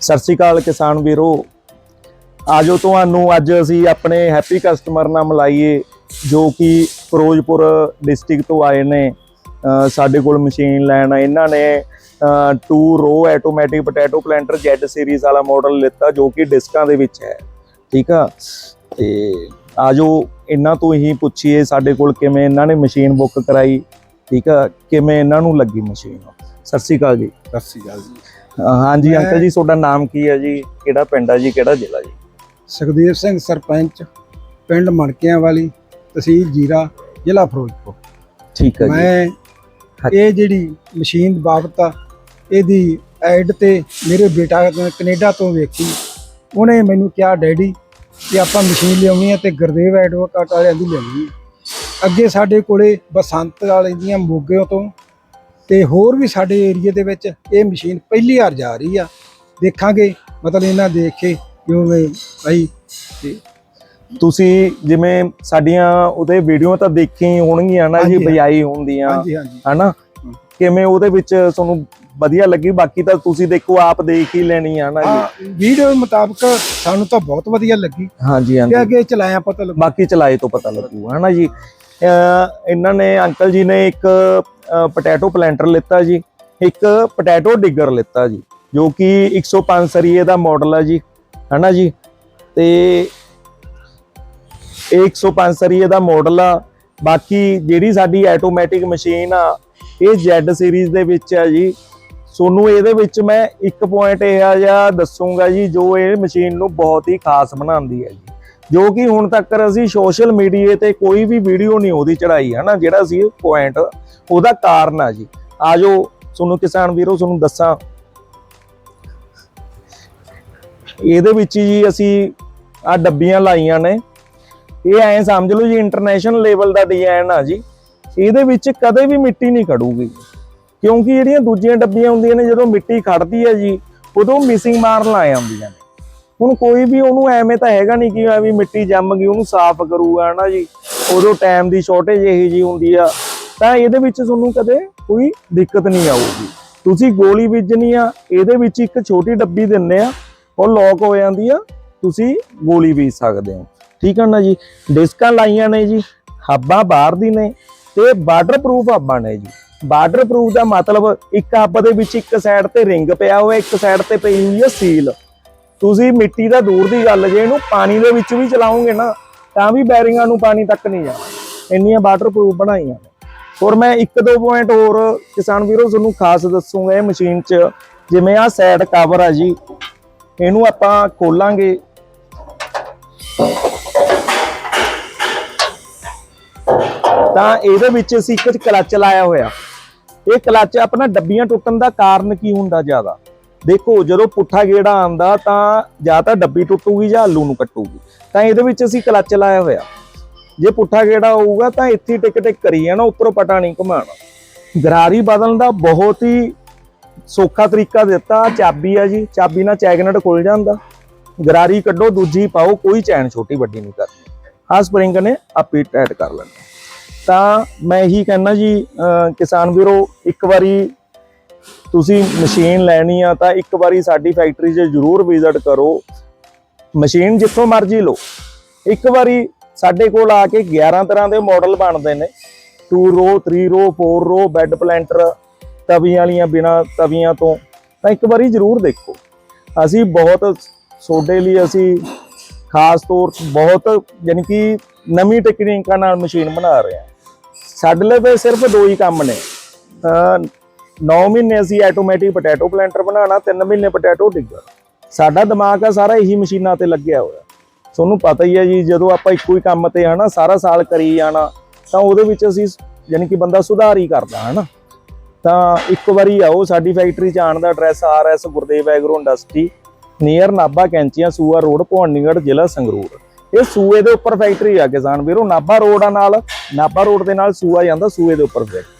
ਸਤਿ ਸ਼੍ਰੀ ਅਕਾਲ ਕਿਸਾਨ ਵੀਰੋ। ਆਜੋ ਤੁਹਾਨੂੰ ਅੱਜ ਅਸੀਂ ਆਪਣੇ ਹੈਪੀ ਕਸਟਮਰ ਨਾਲ ਮਿਲਾਈਏ, ਜੋ ਕਿ ਫਿਰੋਜ਼ਪੁਰ ਡਿਸਟ੍ਰਿਕਟ ਤੋਂ ਆਏ ਨੇ। ਸਾਡੇ ਕੋਲ ਮਸ਼ੀਨ ਲੈਣ ਇਹਨਾਂ ਨੇ two row automatic potato planter Z series ਵਾਲਾ ਮਾਡਲ ਲਿੱਤਾ, ਜੋ ਕਿ ਡਿਸਕਾਂ ਦੇ ਵਿੱਚ ਹੈ। ਠੀਕ ਆ? ਤੇ ਆਜੋ ਇਹਨਾਂ ਤੋਂ ਹੀ ਪੁੱਛੀਏ, ਸਾਡੇ ਕੋਲ ਕਿਵੇਂ ਇਹਨਾਂ ਨੇ ਮਸ਼ੀਨ ਬੁੱਕ ਕਰਾਈ। ਠੀਕ ਆ? ਕਿਵੇਂ ਇਹਨਾਂ ਨੂੰ ਲੱਗੀ ਮਸ਼ੀਨ ਸਤਿ ਸ਼੍ਰੀ ਅਕਾਲ ਜੀ। ਸਤਿ ਸ਼੍ਰੀ ਅਕਾਲ ਜੀ। ਹਾਂਜੀ ਅੰਕਲ ਜੀ ਤੁਹਾਡਾ ਨਾਮ ਕੀ ਹੈ ਜੀ? ਕਿਹੜਾ ਪਿੰਡ ਹੈ ਜੀ? ਕਿਹੜਾ ਜ਼ਿਲ੍ਹਾ ਜੀ? ਸੁਖਦੇਵ ਸਿੰਘ ਸਰਪੰਚ ਪਿੰਡ ਮਣਕਿਆਂ ਵਾਲੀ ਤਹਿਸੀਲ ਜੀਰਾ ਜ਼ਿਲ੍ਹਾ ਫਿਰੋਜ਼ਪੁਰ। ਠੀਕ ਹੈ ਜੀ। ਮੈਂ। ਇਹ ਜਿਹੜੀ ਮਸ਼ੀਨ ਬਾਬਤ ਆ ਇਹਦੀ ਐਡ ਤੇ ਮੇਰੇ ਬੇਟਾ ਕੈਨੇਡਾ ਤੋਂ ਵੇਖੀ। ਉਹਨੇ ਮੈਨੂੰ ਕਿਹਾ ਡੈਡੀ ਕਿ ਆਪਾਂ ਮਸ਼ੀਨ ਲਿਆਉਣੀ ਹੈ ਤੇ ਗੁਰਦੇਵ ਐਡਵੋਕੇਟ ਵਾਲਿਆਂ ਦੀ ਲਿਆਉਣੀ ਹੈ ਅੱਗੇ ਸਾਡੇ ਕੋਲੇ ਬਸੰਤ ਵਾਲੇ ਦੀਆਂ ਮੋਗਿਆਂ ਤੋਂ ਤੇ ਹੋਰ ਵੀ ਸਾਡੇ ਏਰੀਏ ਦੇ ਵਿੱਚ ਇਹ ਮਸ਼ੀਨ ਪਹਿਲੀ ਵਾਰ ਜਾ ਰਹੀ ਆ। ਦੇਖਾਂਗੇ ਮਤਲਬ ਇਹਨਾਂ ਦੇਖ ਕੇ ਕਿਉਂ ਭਾਈ ਤੇ ਤੁਸੀਂ ਜਿਵੇਂ ਸਾਡੀਆਂ ਉਹਦੇ ਵੀਡੀਓ ਤਾਂ ਦੇਖੀ ਹੋਣਗੀਆਂ ਨਾ ਜੀ ਬਜਾਈ ਹੁੰਦੀਆਂ ਹਨਾ? ਕਿਵੇਂ ਉਹਦੇ ਵਿੱਚ ਤੁਹਾਨੂੰ ਵਧੀਆ ਲੱਗੀ? ਬਾਕੀ ਤਾਂ ਤੁਸੀਂ ਦੇਖੋ ਆਪ ਦੇਖ ਹੀ ਲੈਣੀ ਆ ਨਾ ਜੀ। ਵੀਡੀਓ ਮੁਤਾਬਕ ਸਾਨੂੰ ਤਾਂ ਬਹੁਤ ਵਧੀਆ ਲੱਗੀ। ਹਾਂਜੀ ਹਾਂਜੀ। ਅੱਗੇ ਚਲਾਇਆ ਪਤਾ ਲੱਗੂ। ਬਾਕੀ ਚਲਾਏ ਤੋਂ ਪਤਾ ਲੱਗੂ ਹਨਾ ਜੀ? ਇਹਨਾਂ ਨੇ ਅੰਕਲ ਜੀ ਨੇ ਇੱਕ ਪੋਟੈਟੋ ਪਲੈਂਟਰ ਲਿੱਤਾ ਜੀ, ਇੱਕ ਪੋਟੈਟੋ ਡਿੱਗਰ ਲਿੱਤਾ ਜੀ, ਜੋ ਕਿ 105 ਸਰੀਏ ਦਾ ਮਾਡਲ ਆ ਜੀ, ਹਨਾ ਜੀ? ਤੇ ਇਹ 105 ਸਰੀਏ ਦਾ ਮਾਡਲ ਆ, ਬਾਕੀ ਜਿਹੜੀ ਸਾਡੀ ਆਟੋਮੈਟਿਕ ਮਸ਼ੀਨ ਆ, ਇਹ Z ਸੀਰੀਜ਼ ਦੇ ਵਿੱਚ ਆ ਜੀ। ਸੋਨੂੰ ਇਹਦੇ ਵਿੱਚ ਮੈਂ ਇੱਕ ਪੁਆਇੰਟ ਇਹ ਆ ਜਾਂ ਦੱਸੂਗਾ ਜੀ, ਜੋ ਇਹ ਮਸ਼ੀਨ ਨੂੰ ਬਹੁਤ ਹੀ ਖਾਸ ਬਣਾਉਂਦੀ ਹੈ ਜੀ। ਜੋ ਕਿ ਹੁਣ ਤੱਕ ਅਸੀਂ ਸੋਸ਼ਲ ਮੀਡੀਆ ਤੇ ਕੋਈ ਵੀ ਵੀਡੀਓ ਨਹੀਂ ਉਹਦੀ ਚੜਾਈ ਹੈ ਨਾ ਜਿਹੜਾ ਸੀ ਪੁਆਇੰਟ ਉਹਦਾ ਕਾਰਨ ਆ ਜੀ। ਆਜੋ ਤੁਹਾਨੂੰ ਕਿਸਾਨ ਵੀਰੋ, ਤੁਹਾਨੂੰ ਦੱਸਾਂ। ਇਹਦੇ ਵਿੱਚ ਜੀ ਅਸੀਂ ਆ ਡੱਬੀਆਂ ਲਾਈਆਂ ਨੇ। ਇਹ ਐਂ ਸਮਝ ਲਓ ਜੀ ਇੰਟਰਨੈਸ਼ਨਲ ਲੈਵਲ ਦਾ ਡਿਜ਼ਾਈਨ ਆ ਜੀ। ਇਹਦੇ ਵਿੱਚ ਕਦੇ ਵੀ ਮਿੱਟੀ ਨਹੀਂ ਖੜੂਗੀ। ਕਿਉਂਕਿ ਜਿਹੜੀਆਂ ਦੂਜੀਆਂ ਡੱਬੀਆਂ ਹੁੰਦੀਆਂ ਨੇ, ਜਦੋਂ ਮਿੱਟੀ ਖੜਦੀ ਹੈ ਜੀ, ਉਦੋਂ ਮਿਸਿੰਗ ਮਾਰਨ ਲੱਗ ਜਾਂਦੀਆਂ ਨੇ। ਹੁਣ ਕੋਈ ਵੀ ਉਹਨੂੰ ਐਵੇਂ ਤਾਂ ਹੈਗਾ ਨਹੀਂ ਕਿ ਐਵੇਂ ਮਿੱਟੀ ਜੰਮ ਗਈ, ਉਹਨੂੰ ਸਾਫ਼ ਕਰੂਗਾ ਨਾ ਜੀ? ਉਦੋਂ ਟਾਈਮ ਦੀ ਸ਼ਾਰਟੇਜ ਇਹੀ ਜੀ ਹੁੰਦੀ ਆ। ਤਾਂ ਇਹਦੇ ਵਿੱਚ ਤੁਹਾਨੂੰ ਕਦੇ ਕੋਈ ਦਿੱਕਤ ਨਹੀਂ ਆਊਗੀ। ਤੁਸੀਂ ਗੋਲੀ ਬੀਜਣੀ ਆ, ਇਹਦੇ ਵਿੱਚ ਇੱਕ ਛੋਟੀ ਡੱਬੀ ਦਿੰਨੇ ਆ, ਉਹ ਲੌਕ ਹੋ ਜਾਂਦੀ ਆ, ਤੁਸੀਂ ਗੋਲੀ ਬੀਜ ਸਕਦੇ ਹੋ। ਠੀਕ ਹੈ ਨਾ ਜੀ? ਡਿਸਕਾਂ ਲਾਈਆਂ ਨੇ ਜੀ, ਹੱਬਾਂ ਬਾਹਰ ਦੀ ਨੇ ਤੇ ਵਾਟਰਪ੍ਰੂਫ ਹੱਬਾਂ ਨੇ ਜੀ। ਵਾਟਰਪ੍ਰੂਫ ਦਾ ਮਤਲਬ ਇੱਕ ਹੱਬ ਦੇ ਵਿੱਚ ਇੱਕ ਸਾਈਡ ਤੇ ਰਿੰਗ ਪਿਆ ਹੋਇਆ, ਇੱਕ ਸਾਈਡ ਤੇ ਪਈ ਹੋਈ ਹੈ ਸੀਲ ਤੁਸੀਂ ਮਿੱਟੀ ਦਾ ਦੂਰ ਦੀ ਗੱਲ, ਜੇ ਇਹਨੂੰ ਪਾਣੀ ਦੇ ਵਿੱਚ ਵੀ ਚਲਾਉਂਗੇ ਨਾ, ਤਾਂ ਵੀ ਬੈਰਿੰਗਾਂ ਨੂੰ ਪਾਣੀ ਤੱਕ ਨਹੀਂ ਜਾਣਾ। ਇੰਨੀਆਂ ਵਾਟਰਪ੍ਰੂਫ ਬਣਾਈਆਂ ਨੇ। ਔਰ ਮੈਂ ਇੱਕ ਦੋ ਪੁਆਇੰਟ ਹੋਰ ਕਿਸਾਨ ਵੀਰੋ ਤੁਹਾਨੂੰ ਖਾਸ ਦੱਸੂਗਾ ਇਹ ਮਸ਼ੀਨ 'ਚ। ਜਿਵੇਂ ਆ ਸਾਈਡ ਕਵਰ ਆ ਜੀ, ਇਹਨੂੰ ਆਪਾਂ ਖੋਲਾਂਗੇ। ਤਾਂ ਇਹਦੇ ਵਿੱਚ ਅਸੀਂ ਇੱਕ ਕਲੱਚ ਲਾਇਆ ਹੋਇਆ। ਇਹ ਕਲੱਚ ਆਪਣਾ ਡੱਬੀਆਂ ਟੁੱਟਣ ਦਾ ਕਾਰਨ ਕੀ ਹੁੰਦਾ ਜ਼ਿਆਦਾ? ਦੇਖੋ, ਜਦੋਂ ਪੁੱਠਾ ਗੇੜਾ ਆਂਦਾ ਤਾਂ ਜਾਂ ਤਾਂ ਡੱਬੀ ਟੁੱਟੂਗੀ ਜਾਂ ਆਲੂ ਨੂੰ ਕੱਟੂਗੀ। ਤਾਂ ਇਹਦੇ ਵਿੱਚ ਅਸੀਂ ਕਲੱਚ ਲਾਇਆ ਹੋਇਆ। ਜੇ ਪੁੱਠਾ ਗੇੜਾ ਹੋਊਗਾ ਤਾਂ ਇੱਥੇ ਟਿਕ ਟਿਕ ਕਰੀ ਜਾਣਾ, ਉੱਪਰੋਂ ਪਟਾ ਨਹੀਂ ਘੁਮਾਉਣਾ। ਗਰਾਰੀ ਬਦਲਣ ਦਾ ਬਹੁਤ ਹੀ ਸੌਖਾ ਤਰੀਕਾ ਦਿੱਤਾ ਚਾਬੀ ਆ ਜੀ, ਚਾਬੀ ਨਾਲ ਚੈਗਨਟ ਖੁੱਲ ਜਾਂਦਾ। ਗਰਾਰੀ ਕੱਢੋ, ਦੂਜੀ ਪਾਓ, ਕੋਈ ਚੈਨ ਛੋਟੀ ਵੱਡੀ ਨਹੀਂ ਕਰਨੀ। ਆ ਸਪਰਿੰਗ ਨੇ ਆਪੇ ਟਾਈਟ ਕਰ ਲੈਣਾ। ਤਾਂ ਮੈਂ ਇਹੀ ਕਹਿਣਾ ਜੀ ਕਿਸਾਨ ਵੀਰੋ, ਇੱਕ ਵਾਰੀ ਤੁਸੀਂ ਮਸ਼ੀਨ ਲੈਣੀ ਆ ਤਾਂ ਇੱਕ ਵਾਰੀ ਸਾਡੀ ਫੈਕਟਰੀ 'ਚ ਜ਼ਰੂਰ ਵਿਜ਼ਿਟ ਕਰੋ। ਮਸ਼ੀਨ ਜਿੱਥੋਂ ਮਰਜ਼ੀ ਲਓ। ਇੱਕ ਵਾਰੀ ਸਾਡੇ ਕੋਲ ਆ ਕੇ 11 ਤਰ੍ਹਾਂ ਦੇ ਮਾਡਲ ਬਣਦੇ ਨੇ। 2 ਰੋ 3 ਰੋ 4 ਰੋ ਬੈੱਡ ਪਲੈਂਟਰ ਤਵੀਆਂ ਵਾਲੀਆਂ ਬਿਨਾ ਤਵੀਆਂ ਤੋਂ। ਤਾਂ ਇੱਕ ਵਾਰੀ ਜ਼ਰੂਰ ਦੇਖੋ। ਅਸੀਂ ਬਹੁਤ ਤੁਹਾਡੇ ਲਈ ਅਸੀਂ ਖਾਸ ਤੌਰ ਬਹੁਤ ਯਾਨੀ ਕਿ ਨਵੀਂ ਟੈਕਨੀਕਾਂ ਨਾਲ ਮਸ਼ੀਨ ਬਣਾ ਰਹੇ ਹਾਂ। ਸਾਡੇ ਲਈ ਤਾਂ ਸਿਰਫ ਦੋ ਹੀ ਕੰਮ ਨੇ। 9 ਮਹੀਨੇ ਅਸੀਂ ਆਟੋਮੈਟਿਕ ਪੋਟੈਟੋ ਪਲੈਂਟਰ ਬਣਾਉਣਾ 3 ਮਹੀਨੇ ਪੋਟੈਟੋ ਡਿੱਗਣਾ ਸਾਡਾ ਦਿਮਾਗ ਆ, ਸਾਰਾ ਇਹੀ ਮਸ਼ੀਨਾਂ ਤੇ ਲੱਗਿਆ ਹੋਇਆ। ਤੁਹਾਨੂੰ ਪਤਾ ਹੀ ਹੈ ਜੀ, ਜਦੋਂ ਆਪਾਂ ਇੱਕੋ ਹੀ ਕੰਮ ਤੇ ਹਨਾ, ਸਾਰਾ ਸਾਲ ਕਰੀ ਜਾਣਾ, ਤਾਂ ਉਹਦੇ ਵਿੱਚ ਅਸੀਂ ਯਾਨੀ ਕਿ ਬੰਦਾ ਸੁਧਾਰ ਹੀ ਕਰਦਾ, ਹਨਾ। ਤਾਂ ਇੱਕ ਵਾਰੀ ਆਓ, ਸਾਡੀ ਫੈਕਟਰੀ ਚ ਆਉਣ ਦਾ address RS Gurdev agro industry near Nabha ਕੈਂਚੀਆਂ, ਸੂਆ ਰੋਡ, ਭਵਾਨੀਗੜ੍ਹ, ਜ਼ਿਲ੍ਹਾ ਸੰਗਰੂਰ। ਇਹ ਸੂਏ ਦੇ ਉੱਪਰ ਫੈਕਟਰੀ ਆ ਕਿਸਾਨ ਵੀਰੋ, ਨਾਭਾ ਰੋਡ ਆ ਨਾਲ, ਨਾਭਾ ਰੋਡ ਦੇ ਨਾਲ ਸੂਆ ਜਾਂਦਾ, ਸੂਏ ਦੇ ਉੱਪਰ ਫੈਕਟਰੀ